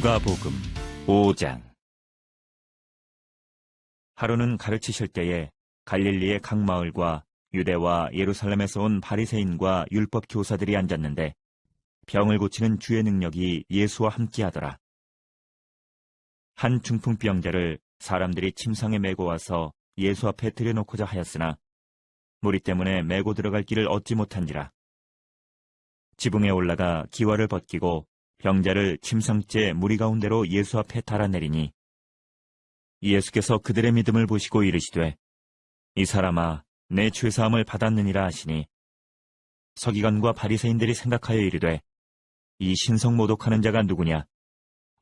누가복음 5장 하루는 가르치실 때에 갈릴리의 각 마을과 유대와 예루살렘에서 온 바리새인과 율법 교사들이 앉았는데 병을 고치는 주의 능력이 예수와 함께 하더라. 한 중풍병자를 사람들이 침상에 메고 와서 예수 앞에 들여놓고자 하였으나 무리 때문에 메고 들어갈 길을 얻지 못한지라. 지붕에 올라가 기와를 벗기고 병자를 침상째 무리 가운데로 예수 앞에 달아내리니 예수께서 그들의 믿음을 보시고 이르시되 이 사람아 내 죄사함을 받았느니라 하시니 서기관과 바리새인들이 생각하여 이르되 이 신성 모독하는 자가 누구냐?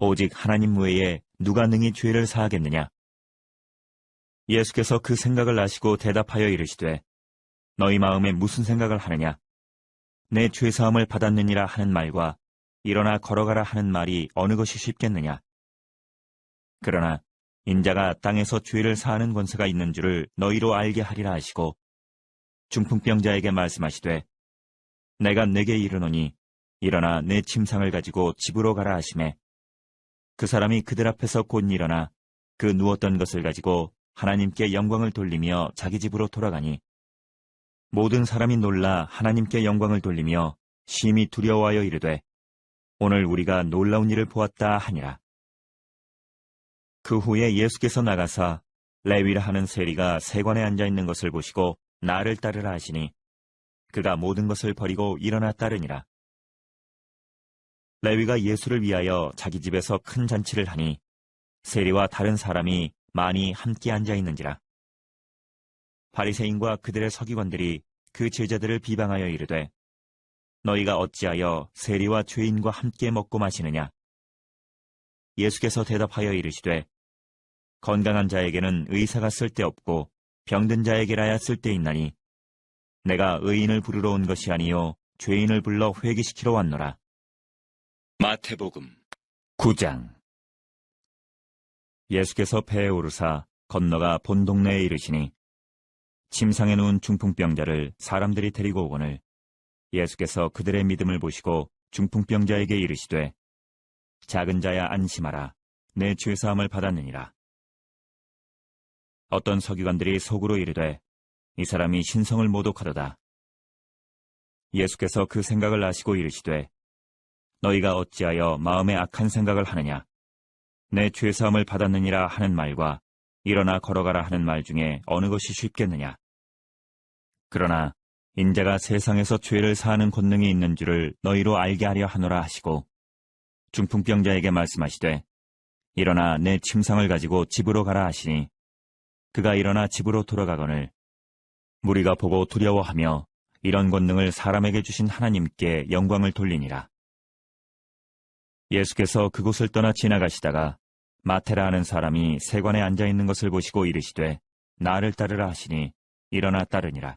오직 하나님 외에 누가 능히 죄를 사하겠느냐 예수께서 그 생각을 아시고 대답하여 이르시되 너희 마음에 무슨 생각을 하느냐? 내 죄사함을 받았느니라 하는 말과 일어나 걸어가라 하는 말이 어느 것이 쉽겠느냐? 그러나 인자가 땅에서 죄를 사하는 권세가 있는 줄을 너희로 알게 하리라 하시고 중풍병자에게 말씀하시되 내가 내게 이르노니 일어나 내 침상을 가지고 집으로 가라 하심에 그 사람이 그들 앞에서 곧 일어나 그 누웠던 것을 가지고 하나님께 영광을 돌리며 자기 집으로 돌아가니 모든 사람이 놀라 하나님께 영광을 돌리며 심히 두려워하여 이르되 오늘 우리가 놀라운 일을 보았다 하니라. 그 후에 예수께서 나가사 레위라 하는 세리가 세관에 앉아 있는 것을 보시고 나를 따르라 하시니 그가 모든 것을 버리고 일어나 따르니라. 레위가 예수를 위하여 자기 집에서 큰 잔치를 하니 세리와 다른 사람이 많이 함께 앉아 있는지라. 바리새인과 그들의 서기관들이 그 제자들을 비방하여 이르되 너희가 어찌하여 세리와 죄인과 함께 먹고 마시느냐? 예수께서 대답하여 이르시되 건강한 자에게는 의사가 쓸데없고 병든 자에게라야 쓸데있나니 내가 의인을 부르러 온 것이 아니요 죄인을 불러 회개시키러 왔노라. 마태복음 9장 예수께서 배에 오르사 건너가 본 동네에 이르시니 침상에 누운 중풍병자를 사람들이 데리고 오거늘 예수께서 그들의 믿음을 보시고 중풍병자에게 이르시되 작은 자야 안심하라 내 죄사함을 받았느니라. 어떤 서기관들이 속으로 이르되 이 사람이 신성을 모독하도다. 예수께서 그 생각을 아시고 이르시되 너희가 어찌하여 마음에 악한 생각을 하느냐 내 죄사함을 받았느니라 하는 말과 일어나 걸어가라 하는 말 중에 어느 것이 쉽겠느냐 그러나 인자가 세상에서 죄를 사하는 권능이 있는 줄을 너희로 알게 하려 하노라 하시고 중풍병자에게 말씀하시되 일어나 내 침상을 가지고 집으로 가라 하시니 그가 일어나 집으로 돌아가거늘 무리가 보고 두려워하며 이런 권능을 사람에게 주신 하나님께 영광을 돌리니라. 예수께서 그곳을 떠나 지나가시다가 마테라 하는 사람이 세관에 앉아 있는 것을 보시고 이르시되 나를 따르라 하시니 일어나 따르니라.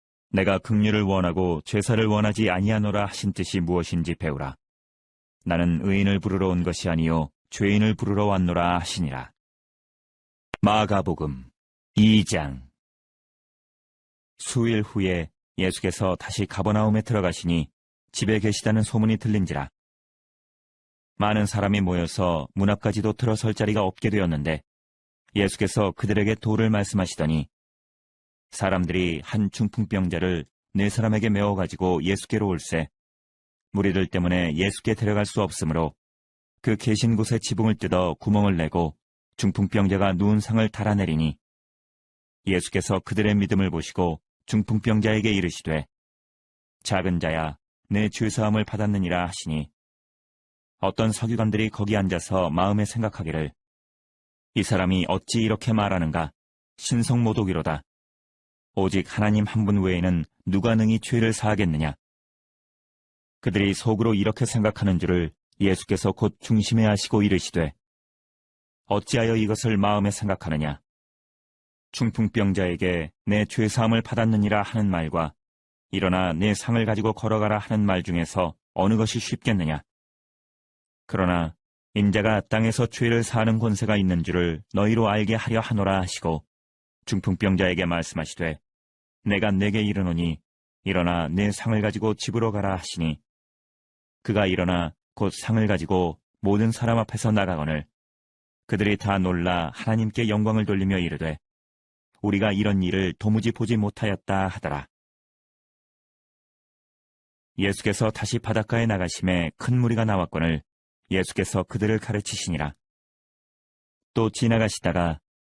내가 긍휼을 원하고 죄사를 원하지 아니하노라 하신 뜻이 무엇인지 배우라. 나는 의인을 부르러 온 것이 아니요 죄인을 부르러 왔노라 하시니라. 마가복음 2장 수일 후에 예수께서 다시 가버나움에 들어가시니 집에 계시다는 소문이 들린지라. 많은 사람이 모여서 문 앞까지도 들어설 자리가 없게 되었는데 예수께서 그들에게 도를 말씀하시더니 사람들이 한 중풍병자를 네 사람에게 메워가지고 예수께로 올세. 무리들 때문에 예수께 데려갈 수 없으므로 그 계신 곳에 지붕을 뜯어 구멍을 내고 중풍병자가 누운 상을 달아내리니 예수께서 그들의 믿음을 보시고 중풍병자에게 이르시되 작은 자야 내 죄사함을 받았느니라 하시니 어떤 서기관들이 거기 앉아서 마음에 생각하기를 이 사람이 어찌 이렇게 말하는가? 신성모독이로다 오직 하나님 한 분 외에는 누가 능히 죄를 사하겠느냐? 그들이 속으로 이렇게 생각하는 줄을 예수께서 곧 중심에 하시고 이르시되 어찌하여 이것을 마음에 생각하느냐? 중풍병자에게 내 죄사함을 받았느니라 하는 말과 일어나 내 상을 가지고 걸어가라 하는 말 중에서 어느 것이 쉽겠느냐? 그러나 인자가 땅에서 죄를 사하는 권세가 있는 줄을 너희로 알게 하려 하노라 하시고 중풍병자에게 말씀하시되 내가 내게 이르노니 일어나 내 상을 가지고 집으로 가라 하시니 그가 일어나 곧 상을 가지고 모든 사람 앞에서 나가거늘 그들이 다 놀라 하나님께 영광을 돌리며 이르되 우리가 이런 일을 도무지 보지 못하였다 하더라. 예수께서 다시 바닷가에 나가심에 큰 무리가 나왔거늘 예수께서 그들을 가르치시니라. 또 지나가시다가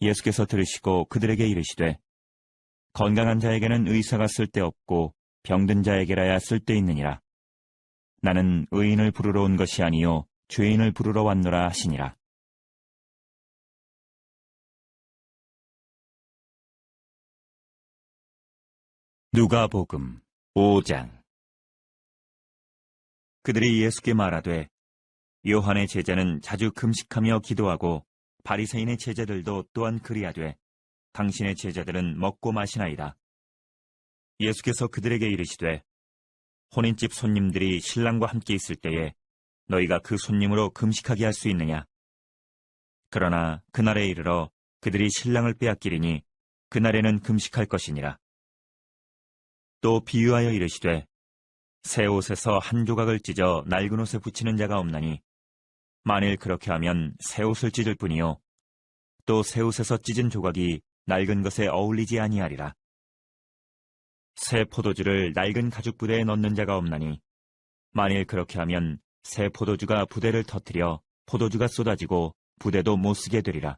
예수께서 들으시고 그들에게 이르시되 건강한 자에게는 의사가 쓸데없고 병든 자에게라야 쓸데있느니라. 나는 의인을 부르러 온 것이 아니요 죄인을 부르러 왔노라 하시니라. 누가복음 5장 그들이 예수께 말하되 요한의 제자는 자주 금식하며 기도하고 바리새인의 제자들도 또한 그리하되 당신의 제자들은 먹고 마시나이다. 예수께서 그들에게 이르시되 혼인집 손님들이 신랑과 함께 있을 때에 너희가 그 손님으로 금식하게 할 수 있느냐? 그러나 그날에 이르러 그들이 신랑을 빼앗기리니 그날에는 금식할 것이니라. 또 비유하여 이르시되 새 옷에서 한 조각을 찢어 낡은 옷에 붙이는 자가 없나니 만일 그렇게 하면 새 옷을 찢을 뿐이요 또 새 옷에서 찢은 조각이 낡은 것에 어울리지 아니하리라. 새 포도주를 낡은 가죽 부대에 넣는 자가 없나니 만일 그렇게 하면 새 포도주가 부대를 터뜨려 포도주가 쏟아지고 부대도 못 쓰게 되리라.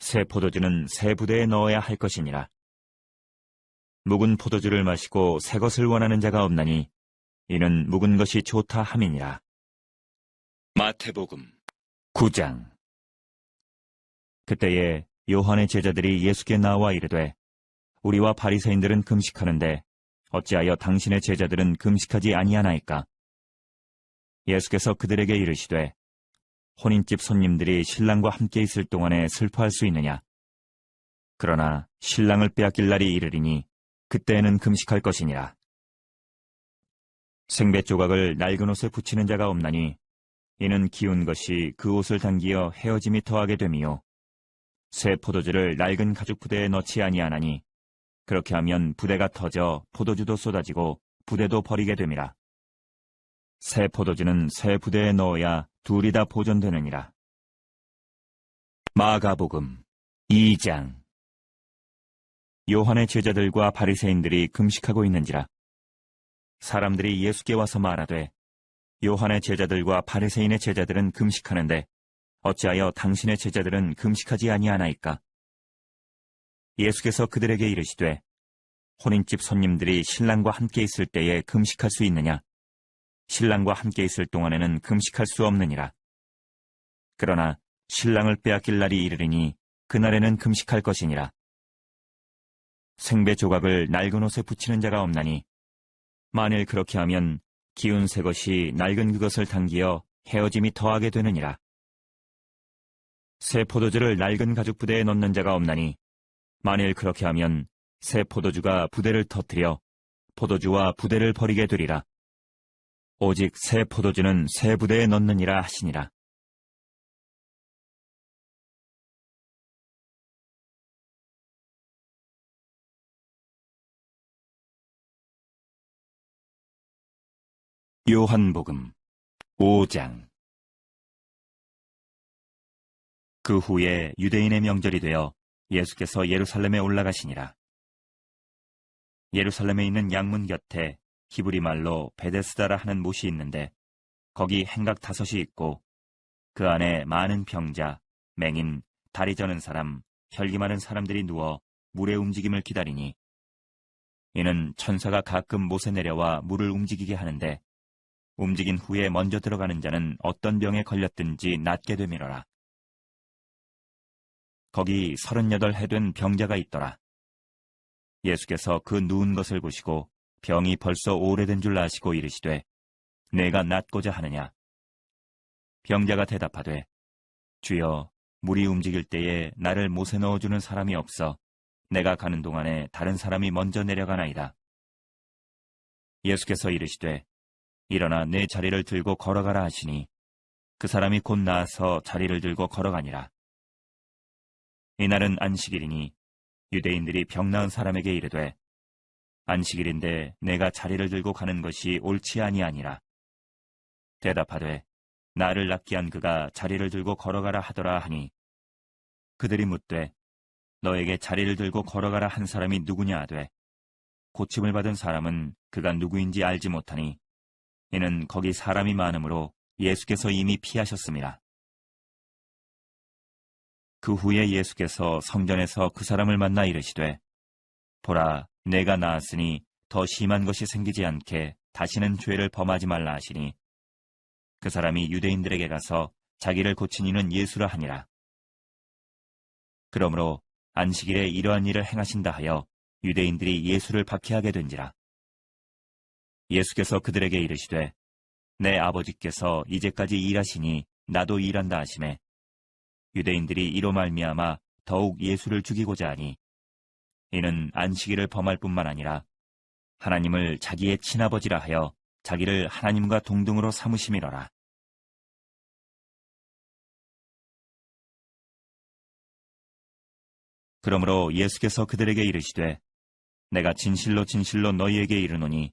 새 포도주는 새 부대에 넣어야 할 것이니라. 묵은 포도주를 마시고 새 것을 원하는 자가 없나니 이는 묵은 것이 좋다 함이니라. 마태복음 9장 그때에 요한의 제자들이 예수께 나와 이르되 우리와 바리새인들은 금식하는데 어찌하여 당신의 제자들은 금식하지 아니하나이까? 예수께서 그들에게 이르시되 혼인집 손님들이 신랑과 함께 있을 동안에 슬퍼할 수 있느냐? 그러나 신랑을 빼앗길 날이 이르리니 그때에는 금식할 것이니라. 생배 조각을 낡은 옷에 붙이는 자가 없나니 이는 기운 것이 그 옷을 당기어 헤어짐이 더하게 됨이요. 새 포도주를 낡은 가죽 부대에 넣지 아니하나니 그렇게 하면 부대가 터져 포도주도 쏟아지고 부대도 버리게 됨이라. 새 포도주는 새 부대에 넣어야 둘이 다 보존되느니라. 마가복음 2장 요한의 제자들과 바리새인들이 금식하고 있는지라 사람들이 예수께 와서 말하되 요한의 제자들과 바리새인의 제자들은 금식하는데 어찌하여 당신의 제자들은 금식하지 아니하나이까? 예수께서 그들에게 이르시되 혼인집 손님들이 신랑과 함께 있을 때에 금식할 수 있느냐? 신랑과 함께 있을 동안에는 금식할 수 없느니라. 그러나 신랑을 빼앗길 날이 이르리니 그날에는 금식할 것이니라. 생배 조각을 낡은 옷에 붙이는 자가 없나니 만일 그렇게 하면 기운 새 것이 낡은 그것을 당기어 헤어짐이 더하게 되느니라. 새 포도주를 낡은 가죽 부대에 넣는 자가 없나니 만일 그렇게 하면 새 포도주가 부대를 터뜨려 포도주와 부대를 버리게 되리라. 오직 새 포도주는 새 부대에 넣느니라 하시니라. 요한복음 5장 그 후에 유대인의 명절이 되어 예수께서 예루살렘에 올라가시니라. 예루살렘에 있는 양문 곁에 히브리 말로 베데스다라 하는 못이 있는데 거기 행각 다섯이 있고 그 안에 많은 병자, 맹인, 다리 저는 사람, 혈기 많은 사람들이 누워 물의 움직임을 기다리니 이는 천사가 가끔 못에 내려와 물을 움직이게 하는데 움직인 후에 먼저 들어가는 자는 어떤 병에 걸렸든지 낫게 되밀어라. 거기 서른여덟 해된 병자가 있더라. 예수께서 그 누운 것을 보시고 병이 벌써 오래된 줄 아시고 이르시되 내가 낫고자 하느냐. 병자가 대답하되 주여 물이 움직일 때에 나를 못에 넣어주는 사람이 없어 내가 가는 동안에 다른 사람이 먼저 내려가나이다. 예수께서 이르시되 일어나 내 자리를 들고 걸어가라 하시니 그 사람이 곧 나아서 자리를 들고 걸어가니라. 이날은 안식일이니 유대인들이 병 나은 사람에게 이르되 안식일인데 내가 자리를 들고 가는 것이 옳지 아니하니라. 대답하되 나를 낫게 한 그가 자리를 들고 걸어가라 하더라 하니 그들이 묻되 너에게 자리를 들고 걸어가라 한 사람이 누구냐 하되 고침을 받은 사람은 그가 누구인지 알지 못하니 이는 거기 사람이 많으므로 예수께서 이미 피하셨습니다. 그 후에 예수께서 성전에서 그 사람을 만나 이르시되 보라 내가 나았으니 더 심한 것이 생기지 않게 다시는 죄를 범하지 말라 하시니 그 사람이 유대인들에게 가서 자기를 고친 이는 예수라 하니라. 그러므로 안식일에 이러한 일을 행하신다 하여 유대인들이 예수를 박해하게 된지라. 예수께서 그들에게 이르시되 내 아버지께서 이제까지 일하시니 나도 일한다 하심에 유대인들이 이로 말미암아 더욱 예수를 죽이고자 하니 이는 안식일을 범할 뿐만 아니라 하나님을 자기의 친아버지라 하여 자기를 하나님과 동등으로 삼으심이로라. 그러므로 예수께서 그들에게 이르시되 내가 진실로 진실로 너희에게 이르노니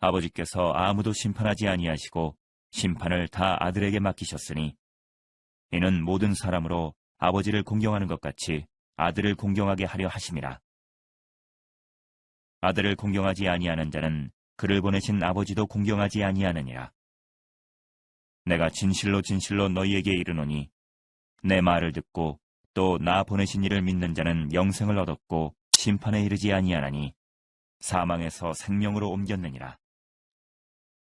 아버지께서 아무도 심판하지 아니하시고 심판을 다 아들에게 맡기셨으니 이는 모든 사람으로 아버지를 공경하는 것 같이 아들을 공경하게 하려 하심이라. 아들을 공경하지 아니하는 자는 그를 보내신 아버지도 공경하지 아니하느니라. 내가 진실로 진실로 너희에게 이르노니 내 말을 듣고 또 나 보내신 이를 믿는 자는 영생을 얻었고 심판에 이르지 아니하나니 사망에서 생명으로 옮겼느니라.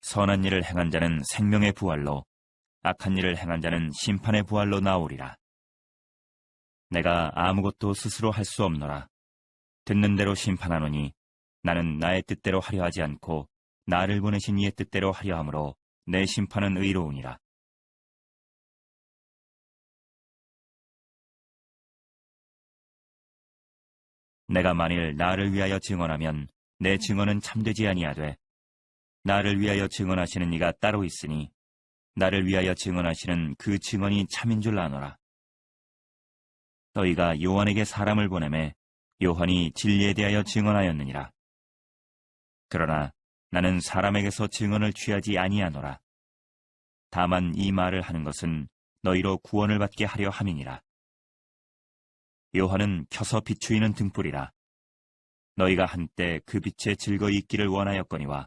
선한 일을 행한 자는 생명의 부활로 악한 일을 행한 자는 심판의 부활로 나오리라. 내가 아무것도 스스로 할 수 없노라. 듣는 대로 심판하노니 나는 나의 뜻대로 하려 하지 않고 나를 보내신 이의 뜻대로 하려 함으로 내 심판은 의로우니라. 내가 만일 나를 위하여 증언하면 내 증언은 참되지 아니하되 나를 위하여 증언하시는 이가 따로 있으니 나를 위하여 증언하시는 그 증언이 참인 줄 아노라. 너희가 요한에게 사람을 보내매 요한이 진리에 대하여 증언하였느니라. 그러나 나는 사람에게서 증언을 취하지 아니하노라. 다만 이 말을 하는 것은 너희로 구원을 받게 하려 함이니라. 요한은 켜서 비추이는 등불이라. 너희가 한때 그 빛에 즐거이 있기를 원하였거니와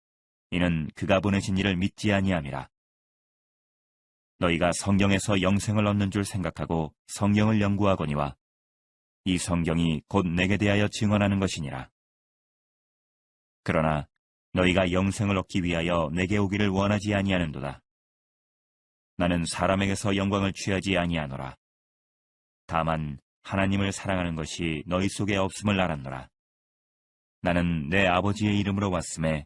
이는 그가 보내신 이를 믿지 아니함이라. 너희가 성경에서 영생을 얻는 줄 생각하고 성경을 연구하거니와 이 성경이 곧 내게 대하여 증언하는 것이니라. 그러나 너희가 영생을 얻기 위하여 내게 오기를 원하지 아니하는도다. 나는 사람에게서 영광을 취하지 아니하노라. 다만 하나님을 사랑하는 것이 너희 속에 없음을 알았노라. 나는 내 아버지의 이름으로 왔음에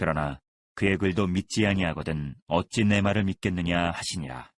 그러나 그의 글도 믿지 아니하거든 어찌 내 말을 믿겠느냐 하시니라.